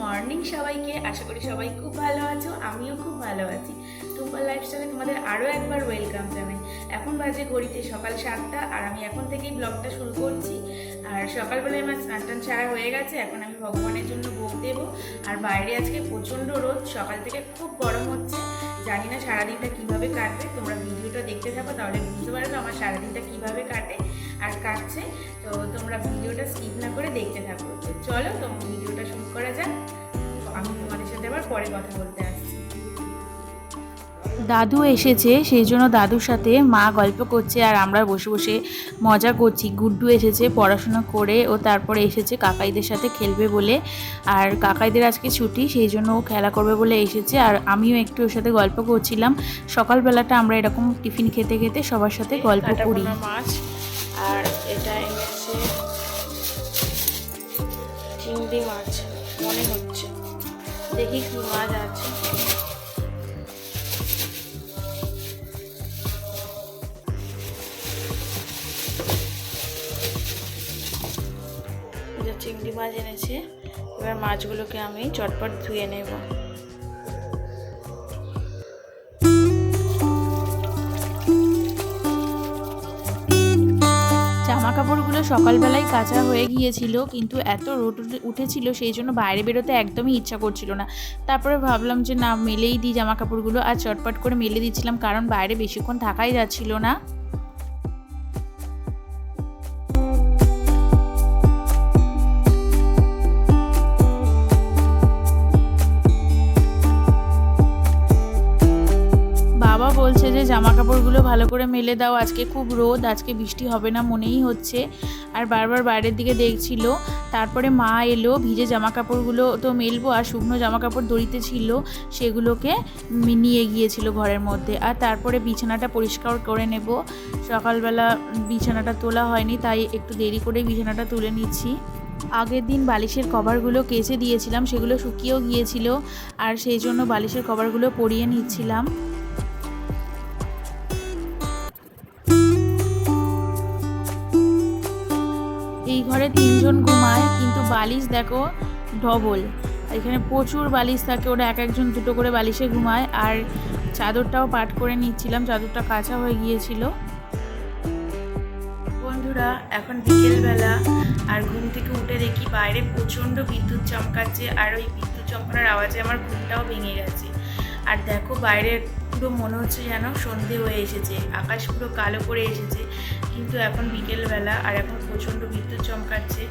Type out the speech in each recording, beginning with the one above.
Morning সবাইকে। আশা করি সবাই খুব ভালো আছো, আমিও খুব ভালো আছি। টুম্পা লাইফস্টাইলে তোমাদের আরও একবার ওয়েলকাম জানাই। এখন বাজে ঘড়িতে সকাল সাতটা, আর আমি এখন থেকেই ব্লগটা শুরু করছি। আর সকালবেলায় আমার স্নান টান সারা হয়ে গেছে, এখন আমি ভগবানের জন্য ভোগ দেব। আর বাইরে আজকে প্রচণ্ড রোদ, সকাল থেকে খুব গরম হচ্ছে। জানি না সারাদিনটা কীভাবে কাটবে, তোমরা ভিডিওটা দেখতে থাকো, তাহলে বুঝতে পারবে আমার সারাদিনটা কীভাবে কাটে। আর কাটছে তো তোমরা ভিডিওটা স্কিপ না করে দেখতে থাকো। তো চলো তোমার ভিডিওটা শুরু করা যাক। আমি তোমাদের সাথে আবার পরে কথা বলতে আসছি। দাদু এসেছে সেই জন্য দাদুর সাথে মা গল্প করছে আর আমরা বসে বসে মজা করছি। গুড্ডু এসেছে পড়াশোনা করে ও তারপরে এসেছে কাকাইদের সাথে খেলবে বলে। আর কাকাইদের আজকে ছুটি সেই জন্য ও খেলা করবে বলে এসেছে। আর আমিও একটু ওর সাথে গল্প করছিলাম। সকালবেলাটা আমরা এরকম টিফিন খেতে খেতে সবার সাথে গল্প করি। মাছ। আর এটা এনেছে চিংড়ি মাছ, মনে হচ্ছে। দেখি কি মাছ আছে। চিংড়ি মাছ এনেছে, এবার মাছগুলোকে আমি চটপট ধুয়ে নেব। জামা কাপড়গুলো সকালবেলায় কাঁচা হয়ে গিয়েছিল, কিন্তু এত রোদ উঠে- উঠেছিল সেই জন্য বাইরে বেরোতে একদমই ইচ্ছা করছিল না। তারপরে ভাবলাম যে, না, মেলেই দিই জামা কাপড়গুলো আর চটপট করে মেলে দিচ্ছিলাম, কারণ বাইরে বেশিক্ষণ থাকাই যাচ্ছিল না। জামা কাপড়গুলো ভালো করে মেলে দাও। আজকে খুব রোদ, আজকে বৃষ্টি হবে না মনেই হচ্ছে। আর বারবার বাইরের দিকে দেখছিল, তারপরে মা এলো, ভিজে জামা কাপড়গুলো তো মেলবো আর শুকনো জামা কাপড় দড়িতে ছিল, সেগুলোকে নিয়ে গিয়েছিল ঘরের মধ্যে। আর তারপরে বিছানাটা পরিষ্কার করে নেব। সকালবেলা বিছানাটা তোলা হয়নি, তাই একটু দেরি করে বিছানাটা তুলে নিচ্ছি। আগের দিন বালিশের কভারগুলো কেচে দিয়েছিলাম, সেগুলো শুকিয়েও গিয়েছিল, আর সেই জন্য বালিশের কভারগুলো পরিয়ে নিচ্ছিলাম। তিনজন ঘুমায়, কিন্তু বালিশ দেখো, ডবল। এখানে প্রচুর বালিশ থাকে, ওরা এক একজন দুটো করে বালিশে ঘুমায়। আর চাদরটাও পাট করে নিচ্ছিলাম, চাদরটা কাঁচা হয়ে গিয়েছিল। বন্ধুরা, এখন বিকেলবেলা, আর ঘুম থেকে উঠে দেখি বাইরে প্রচণ্ড বিদ্যুৎ চমকাচ্ছে, আর ওই বিদ্যুৎ চমকানোর আওয়াজে আমার ঘুমটাও ভেঙে গেছে। আর দেখো বাইরে পুরো মনে হচ্ছে যেন সন্ধে হয়ে এসেছে, আকাশ পুরো কালো করে এসেছে। কিন্তু এখন বিকেলবেলা আর এখন প্রচণ্ড বিদ্যুৎ চমকাচ্ছে।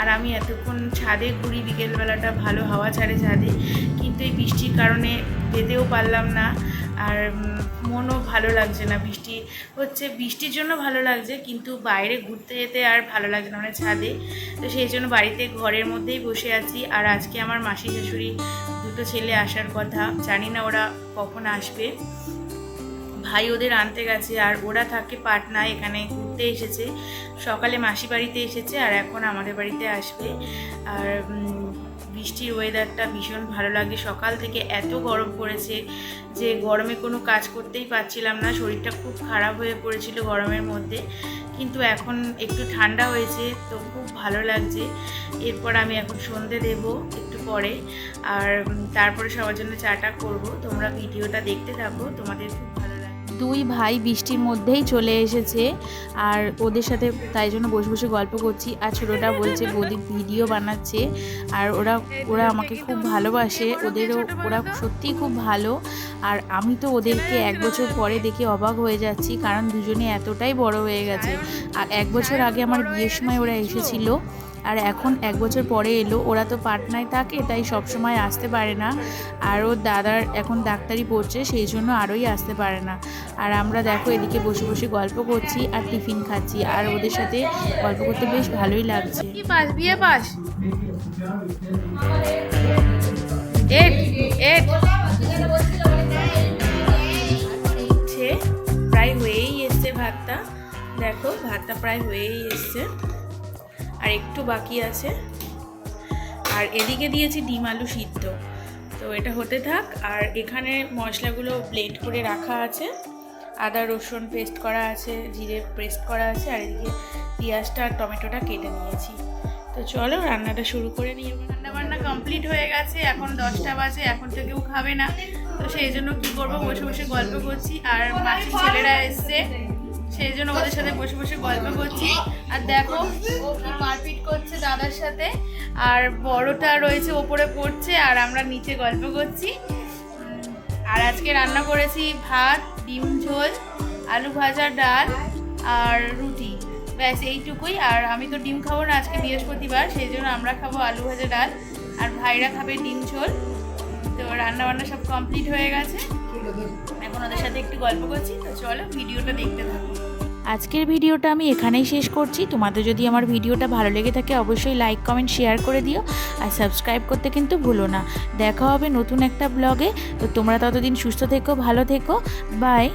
আর আমি এতক্ষণ ছাদে ঘুরি, বিকেলবেলাটা ভালো হাওয়া ছাড়ে ছাদে। কিন্তু এই বৃষ্টির কারণে যেতেও পারলাম না। আর মনও ভালো লাগছে না। বৃষ্টি হচ্ছে, বৃষ্টির জন্য ভালো লাগছে, কিন্তু বাইরে ঘুরতে যেতে আর ভালো লাগছে না মানে ছাদে। তো সেই জন্য বাড়িতে ঘরের মধ্যেই বসে আছি। আর আজকে আমার মাসি শাশুড়ি দুটো ছেলে আসার কথা। জানি না ওরা কখন আসবে। ভাই ওদের আনতে গেছে, আর ওরা থাকে পাটনায় এখানে ঘুরতে এসেছে। সকালে মাসি বাড়িতে এসেছে, আর এখন আমাদের বাড়িতে আসবে। আর বৃষ্টির ওয়েদারটা ভীষণ ভালো লাগে সকাল থেকে এত গরম পড়েছে যে গরমে কোনো কাজ করতেই পারছিলাম না। শরীরটা খুব খারাপ হয়ে পড়েছিল গরমের মধ্যে। কিন্তু এখন একটু ঠান্ডা হয়েছে, তো খুব ভালো লাগছে। এরপর আমি এখন সন্ধে দেব একটু পরে। আর তারপরে সবার জন্য চাটা করব। তোমরা ভিডিওটা দেখতে থাকো। তোমাদের খুব ভালো দুই ভাই বৃষ্টির মধ্যেই চলে এসেছে আর ওদের সাথে তাই জন্য বসে বসে গল্প করছি। আর ছোটোটা বলছে, বৌদি ভিডিও বানাচ্ছে। আর ওরা ওরা আমাকে খুব ভালোবাসে। ওদেরও, ওরা সত্যিই খুব ভালো। আর আমি তো ওদেরকে এক বছর পরে দেখে অবাক হয়ে যাচ্ছি, কারণ দুজনে এতটাই বড় হয়ে গেছে। আর এক বছর আগে আমার বিয়ের সময় ওরা এসেছিল। আর এখন এক বছর পরে এলো, ওরা তো পাটনায় থাকে, তাই সব সময় আসতে পারে না। আর ওর দাদার এখন ডাক্তারি পড়ছে, সেই জন্য আরোই আসতে পারে না। আর আমরা দেখো এদিকে বসে বসে গল্প করছি আর টিফিন খাচ্ছি, আর ওদের সাথে গল্প করতে বেশ ভালোই লাগছে। প্রায় হয়েই এসছে ভাতটা। দেখো, ভাতটা প্রায় হয়েই এসছে। আর একটু বাকি আছে। আর এদিকে দিয়েছি ডিম আলু সিদ্ধ। তো এটা হতে থাক। আর এখানে মশলাগুলো ব্লেন্ড করে রাখা আছে। আদা, রসুন পেস্ট করা আছে, জিরে পেস্ট করা আছে, আর এদিকে পেঁয়াজটা আর টমেটোটা কেটে নিয়েছি। তো চলো রান্নাটা শুরু করে নিয়ে রান্না বান্না কমপ্লিট হয়ে গেছে। এখন দশটা বাজে, এখন তো কেউ খাবে না। তো সেই জন্য কী করব? বসে বসে গল্প করছি। আর মাসির ছেলেরা এসছে। সেই জন্য ওদের সাথে বসে বসে গল্প করছি। আর দেখো, ও মারপিট করছে দাদার সাথে। আর বড়টা রয়েছে, ওপরে পড়ছে, আর আমরা নিচে গল্প করছি। আর আজকে রান্না করেছি ভাত, ডিম ঝোল, আলু ভাজা, ডাল আর রুটি। ব্যাস, এইটুকুই। আর আমি তো ডিম খাব না, আজকে বৃহস্পতিবার, সেই জন্য আমরা খাব আলু ভাজা, ডাল। আর ভাইরা খাবে ডিম ঝোল। তো রান্না বান্না সব কমপ্লিট হয়ে গেছে। এখন ওদের সাথে একটু গল্প করছি। তো চলো, ভিডিওটা দেখতে থাকো। আজকের ভিডিওটা আমি এখানেই শেষ করছি। তোমাদের যদি আমার ভিডিওটা ভালো লেগে থাকে, অবশ্যই লাইক কমেন্ট শেয়ার করে দিও। আর সাবস্ক্রাইব করতে কিন্তু ভুলো না। দেখা হবে নতুন একটা ব্লগে তো তোমরা ততদিন সুস্থ থেকো, ভালো থেকো। বাই